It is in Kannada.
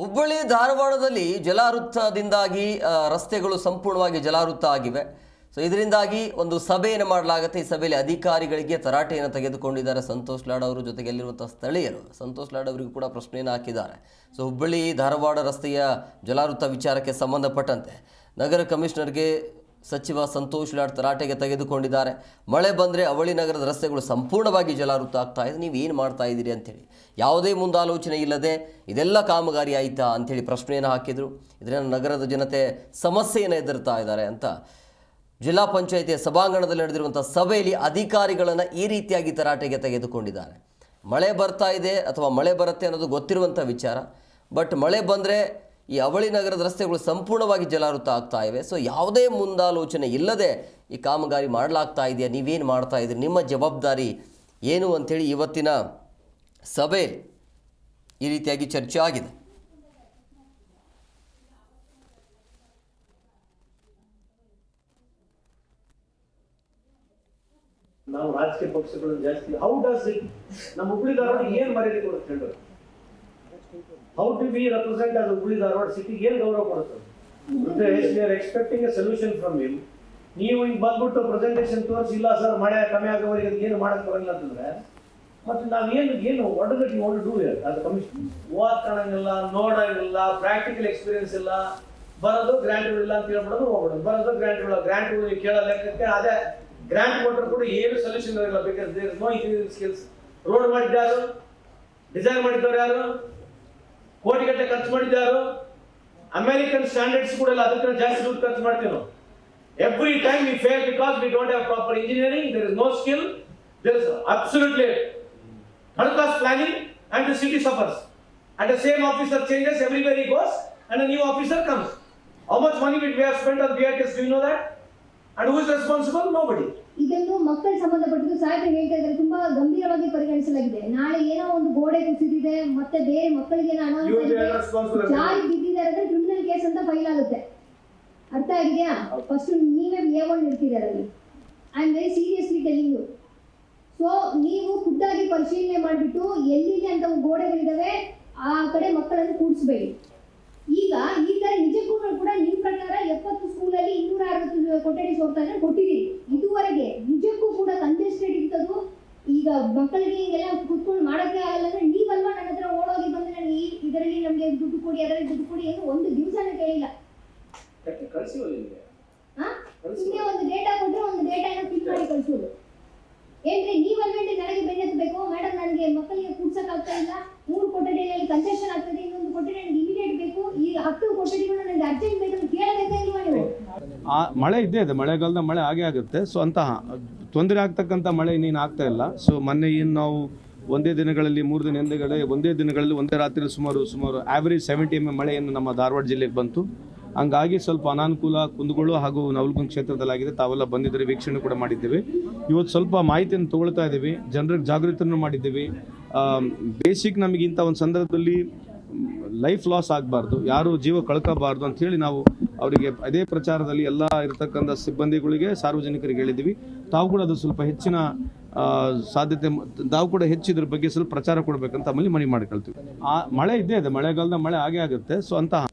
ಹುಬ್ಬಳ್ಳಿ ಧಾರವಾಡದಲ್ಲಿ ಜಲಾವೃತ್ತದಿಂದಾಗಿ ರಸ್ತೆಗಳು ಸಂಪೂರ್ಣವಾಗಿ ಜಲಾವೃತ್ತ ಆಗಿವೆ. ಸೊ ಇದರಿಂದಾಗಿ ಒಂದು ಸಭೆಯನ್ನು ಮಾಡಲಾಗುತ್ತೆ. ಈ ಸಭೆಯಲ್ಲಿ ಅಧಿಕಾರಿಗಳಿಗೆ ತರಾಟೆಯನ್ನು ತೆಗೆದುಕೊಂಡಿದ್ದಾರೆ. ಸಂತೋಷ್ ಲಾಡ್ ಅವರು ಜೊತೆಗೆ ಅಲ್ಲಿರುವಂಥ ಸ್ಥಳೀಯರು. ಸಂತೋಷ್ ಲಾಡ್ ಅವರಿಗೂ ಕೂಡ ಪ್ರಶ್ನೆಯನ್ನು ಹಾಕಿದ್ದಾರೆ. ಸೊ ಹುಬ್ಬಳ್ಳಿ ಧಾರವಾಡ ರಸ್ತೆಯ ಜಲಾವೃತ ವಿಚಾರಕ್ಕೆ ಸಂಬಂಧಪಟ್ಟಂತೆ ನಗರ ಕಮಿಷನರ್ಗೆ ಸಚಿವ ಸಂತೋಷ್ ಲಾಡ್ ತರಾಟೆಗೆ ತೆಗೆದುಕೊಂಡಿದ್ದಾರೆ. ಮಳೆ ಬಂದರೆ ಅವಳಿ ನಗರದ ರಸ್ತೆಗಳು ಸಂಪೂರ್ಣವಾಗಿ ಜಲಾವೃತ ಆಗ್ತಾ ಇದೆ. ನೀವು ಏನು ಮಾಡ್ತಾ ಇದ್ದೀರಿ ಅಂಥೇಳಿ ಯಾವುದೇ ಮುಂದಾಲೋಚನೆ ಇಲ್ಲದೆ ಇದೆಲ್ಲ ಕಾಮಗಾರಿ ಆಯಿತಾ ಅಂಥೇಳಿ ಪ್ರಶ್ನೆಯನ್ನು ಹಾಕಿದರು. ಇದರಿಂದ ನಗರದ ಜನತೆ ಸಮಸ್ಯೆಯನ್ನು ಎದುರ್ತಾ ಇದ್ದಾರೆ ಅಂತ. ಜಿಲ್ಲಾ ಪಂಚಾಯಿತಿಯ ಸಭಾಂಗಣದಲ್ಲಿ ನಡೆದಿರುವಂಥ ಸಭೆಯಲ್ಲಿ ಅಧಿಕಾರಿಗಳನ್ನು ಈ ರೀತಿಯಾಗಿ ತರಾಟೆಗೆ ತೆಗೆದುಕೊಂಡಿದ್ದಾರೆ. ಮಳೆ ಬರ್ತಾ ಇದೆ ಅಥವಾ ಮಳೆ ಬರುತ್ತೆ ಅನ್ನೋದು ಗೊತ್ತಿರುವಂಥ ವಿಚಾರ. ಬಟ್ ಮಳೆ ಬಂದರೆ ಈ ಅವಳಿ ನಗರದ ರಸ್ತೆಗಳು ಸಂಪೂರ್ಣವಾಗಿ ಜಲಾವೃತ ಆಗ್ತಾ ಇವೆ. ಸೊ ಯಾವುದೇ ಮುಂದಾಲೋಚನೆ ಇಲ್ಲದೆ ಈ ಕಾಮಗಾರಿ ಮಾಡಲಾಗ್ತಾ ಇದೆಯಾ? ನೀವೇನು ಮಾಡ್ತಾ ಇದ್ದೀರಿ? ನಿಮ್ಮ ಜವಾಬ್ದಾರಿ ಏನು ಅಂಥೇಳಿ ಇವತ್ತಿನ ಸಭೆ ಈ ರೀತಿಯಾಗಿ ಚರ್ಚೆ ಆಗಿದೆ. ನಾವು ರಾಜಕೀಯ ಪಕ್ಷಗಳು ಜಾಸ್ತಿ. ಹೌ ಡಸ್ ಇಟ್ ನಮ್ಮ ಹುಬ್ಳಿ ಧಾರವಾಡ ಏನ್ ಮರ್ಯಾದೆ ಕೊಡುತ್ತೆ ಹೇಳು. ಹೌ ಟು ಬಿ ರೆಪ್ರೆಸೆಂಟ್ ಅದು ಹುಬ್ಳಿ ಧಾರವಾಡ ಸಿಟಿ ಏನು ಗೌರವ ಕೊಡುತ್ತೆ? Are expecting a solution from him ನೀವು ಈಗ ಬಂದ್ಬಿಟ್ಟು ಪ್ರೆಸೆಂಟೇಷನ್ ತೋರಿಸಿ, ಇಲ್ಲ ಸರ್ ಮಳೆ ಕಮ್ಮಿ ಆಗೋವರೆಗೆ ಏನು ಮಾಡಕ್ ಬರಲ್ಲ ಅಂತಂದ್ರೆ, ಮತ್ತೆ ನಾವೇನು ಏನು ಏನು ಡಸ್ ಯು ಡೂ ಇಯರ್ ಅದು ಕಮಿಷನ್ ಓದ್ ಕಾಣಂಗಿಲ್ಲ ನೋಡಂಗಿಲ್ಲ ಪ್ರಾಕ್ಟಿಕಲ್ ಎಕ್ಸ್ಪೀರಿಯನ್ಸ್ ಇಲ್ಲ. ಬರೋದು ಗ್ರ್ಯಾಂಟ್ ಇಲ್ಲ ಅಂತ ಹೇಳ್ಬಿಡೋದು ಹೋಗ್ಬಿಡೋದು. ಬರೋದು ಗ್ರ್ಯಾಂಟ್ ಇಲ್ಲ ಗ್ರ್ಯಾಂಟ್ ನೀವು ಕೇಳೋ ಲೆಕ್ಕಕ್ಕೆ ಅದೇ ಗ್ರ್ಯಾಂಟ್ ಕೊಟ್ಟರು ಕೂಡ ಏನು ಸೊಲ್ಯೂಷನ್ ಇರಲ್ಲ because there no engineering skills road ಮಾಡಿದ್ದಾರು design ಮಾಡಿದ್ದವ್ರು ಯಾರು? ಕೋಟಿಗಟ್ಟಲೆ ಖರ್ಚು ಮಾಡಿದ್ದಾರು ಅಮೆರಿಕನ್ ಸ್ಟ್ಯಾಂಡರ್ಡ್ಸ್ ಕೂಡ ಇಲ್ಲ ಅದಕ್ಕೆ ಜಾಸ್ತಿ ದುಡ್ಡು ಖರ್ಚು ಮಾಡ್ತೀವಿ ನಾವು every time we fail because we don't have proper engineering there is no skill there is absolutely third class planning and the city suffers. And the same officer changes everywhere he goes and a new officer comes. How much money we have spent on BRTS, do you know that? And who is responsible? Nobody. ಇದನ್ನು ಮಕ್ಕಳ ಸಂಬಂಧಪಟ್ಟಿದ್ದು ಸಾಹೇಬರು ಹೇಳ್ತಾ ಇದ್ದಾರೆ ತುಂಬಾ ಗಂಭೀರವಾಗಿ ಪರಿಗಣಿಸಲಾಗಿದೆ. ನಾಳೆ ಏನೋ ಒಂದು ಗೋಡೆ ಕುಸಿದಿದೆ ಮತ್ತೆ ಬೇರೆ ಮಕ್ಕಳಿಗೆ ಏನೋ ಅನಾಹುತ ಜಾರಿ ಬಿದ್ದಿದ್ದಾರೆ ಅಂದ್ರೆ ಕ್ರಿಮಿನಲ್ ಕೇಸ್ ಅಂತ ಫೈಲ್ ಆಗುತ್ತೆ. ಅರ್ಥ ಆಗಿದೆಯಾ? ಫಸ್ಟ್ ನೀವೇ ಬಿಹೇವ್ ಒನ್ ಇರ್ತಿದ್ದಾರೆ ಅಲ್ಲಿ I am very seriously telling you so ನೀವು ಖುದ್ದಾಗಿ ಪರಿಶೀಲನೆ ಮಾಡಿಬಿಟ್ಟು ಎಲ್ಲಿದೆ ಅಂತ ಗೋಡೆಗಳಿದಾವೆ ಆ ಕಡೆ ಮಕ್ಕಳನ್ನು ಕೂಡಿಸ್ಬೇಡಿ ಈಗ ಈ ತರ ನಿಜಕ್ಕೂ ಕೂಡ ನಿಮ್ಮ ಪ್ರಕಾರ ಎಪ್ಪತ್ತು ಸ್ಕೂಲಲ್ಲಿ ಇನ್ನೂರ ಅರವತ್ತು ಕೊಠಡಿ ಹೋಗ್ತಾರೆ ಕೊಟ್ಟಿದ್ದೀರಿ ಇದುವರೆಗೆ ನಿಜಕ್ಕೂ ಕೂಡ ಕಂಜೆಸ್ಟೆಡ್ ಇರ್ತದು ಈಗ ಮಕ್ಕಳಿಗೆ ಹಿಂಗೆಲ್ಲ ಕುತ್ಕೊಂಡು ಮಾಡಕ್ಕೆ ಆಗಲ್ಲ ಅಂದ್ರೆ ನೀವಲ್ವಾ ನನ್ನ ಹತ್ರ ಓಡೋಗಿ ಬಂದು ನನಗೆ ಈ ಇದರಲ್ಲಿ ನಮಗೆ ದುಡ್ಡು ಕೊಡಿ ಅದರಲ್ಲಿ ದುಡ್ಡು ಕೊಡಿ ಎಂದು ಒಂದು ದಿವಸನೂ ಕೇಳಿಲ್ಲ. ಸುಮ್ಮನೆ ಒಂದು ಡೇಟಾ ಕೊಟ್ಟರೆ ಒಂದು ಡೇಟಾನ ಫಿಲ್ ಮಾಡಿ ಕಳಿಸೋದು ಏನ್ರಿ ಅಲ್ಲಿ ನನಗೆ ಬೆನ್ನತ್ತಬೇಕು ಮೇಡಮ್ ನನಗೆ ಮಕ್ಕಳಿಗೆ ಕೂಡ್ಸಕ್ ಆಗ್ತಾ ಇಲ್ಲ ಮೂರು ಕೊಠಡಿಯಲ್ಲಿ ಕನ್ಸೆಷನ್ ಆಗ್ತದೆ ಇನ್ನೊಂದು ಕೊಠಡಿ ನನಗೆ ಇಮಿಡಿಯೇಟ್ ಬೇಕು ಈ ಹತ್ತು ಕೊಠಡಿಗಳು ನನಗೆ ಅರ್ಜೆಂಟ್ ಬೇಕು ಅಂತ ಕೇಳಬೇಕಾ ನೀವು ಆ ಮಳೆ ಇದ್ದೇ ಇದೆ ಮಳೆಗಾಲದ ಮಳೆ ಆಗೇ ಆಗುತ್ತೆ. ಸೊ ಅಂತಹ ತೊಂದರೆ ಆಗ್ತಕ್ಕಂಥ ಮಳೆ ಇನ್ನೇನು ಆಗ್ತಾ ಇಲ್ಲ. ಸೊ ಮೊನ್ನೆ ಏನು ನಾವು ಒಂದೇ ದಿನಗಳಲ್ಲಿ ಮೂರು ದಿನ ಹಿಂದೆಗಡೆ ಒಂದೇ ದಿನಗಳಲ್ಲಿ ಒಂದೇ ರಾತ್ರಿ ಸುಮಾರು ಸುಮಾರು ಆವ್ರೇಜ್ ಸೆವೆಂಟಿ ಎಂ ಎಂ ಮಳೆಯನ್ನು ನಮ್ಮ ಧಾರವಾಡ ಜಿಲ್ಲೆಗೆ ಬಂತು. ಹಂಗಾಗಿ ಸ್ವಲ್ಪ ಅನಾನುಕೂಲ, ಕುಂದಗೋಳು ಹಾಗೂ ನವಲಗುಂದ ಕ್ಷೇತ್ರದಲ್ಲಾಗಿದೆ. ತಾವೆಲ್ಲ ಬಂದಿದ್ದರೆ, ವೀಕ್ಷಣೆ ಕೂಡ ಮಾಡಿದ್ದೇವೆ. ಇವತ್ತು ಸ್ವಲ್ಪ ಮಾಹಿತಿಯನ್ನು ತೊಗೊಳ್ತಾ ಇದ್ದೀವಿ. ಜನರಿಗೆ ಜಾಗೃತಿಯನ್ನು ಮಾಡಿದ್ದೀವಿ. ಬೇಸಿಕ್ ನಮಗೆ ಇಂಥ ಒಂದು ಸಂದರ್ಭದಲ್ಲಿ ಲೈಫ್ ಲಾಸ್ ಆಗಬಾರ್ದು. ಯಾರು ಜೀವ ಕಳ್ಕೋಬಾರ್ದು ಅಂಥೇಳಿ ನಾವು ಅವರಿಗೆ ಅದೇ ಪ್ರಚಾರದಲ್ಲಿ ಎಲ್ಲ ಇರತಕ್ಕಂಥ ಸಿಬ್ಬಂದಿಗಳಿಗೆ ಸಾರ್ವಜನಿಕರಿಗೆ ಹೇಳಿದ್ದೀವಿ. ತಾವು ಕೂಡ ಅದು ಸ್ವಲ್ಪ ಹೆಚ್ಚಿನ ಸಾಧ್ಯತೆ ನಾವು ಕೂಡ ಹೆಚ್ಚಿದ್ರ ಬಗ್ಗೆ ಸ್ವಲ್ಪ ಪ್ರಚಾರ ಕೊಡಬೇಕಂತ ಆಮೇಲೆ ಮನವಿ ಮಾಡ್ಕೊಳ್ತೀವಿ ಆ, ಮಳೆ ಇದ್ದೇ ಇದೆ. ಮಳೆಗಾಲದ ಮಳೆ ಆಗೇ ಆಗುತ್ತೆ. ಸೊ ಅಂತಹ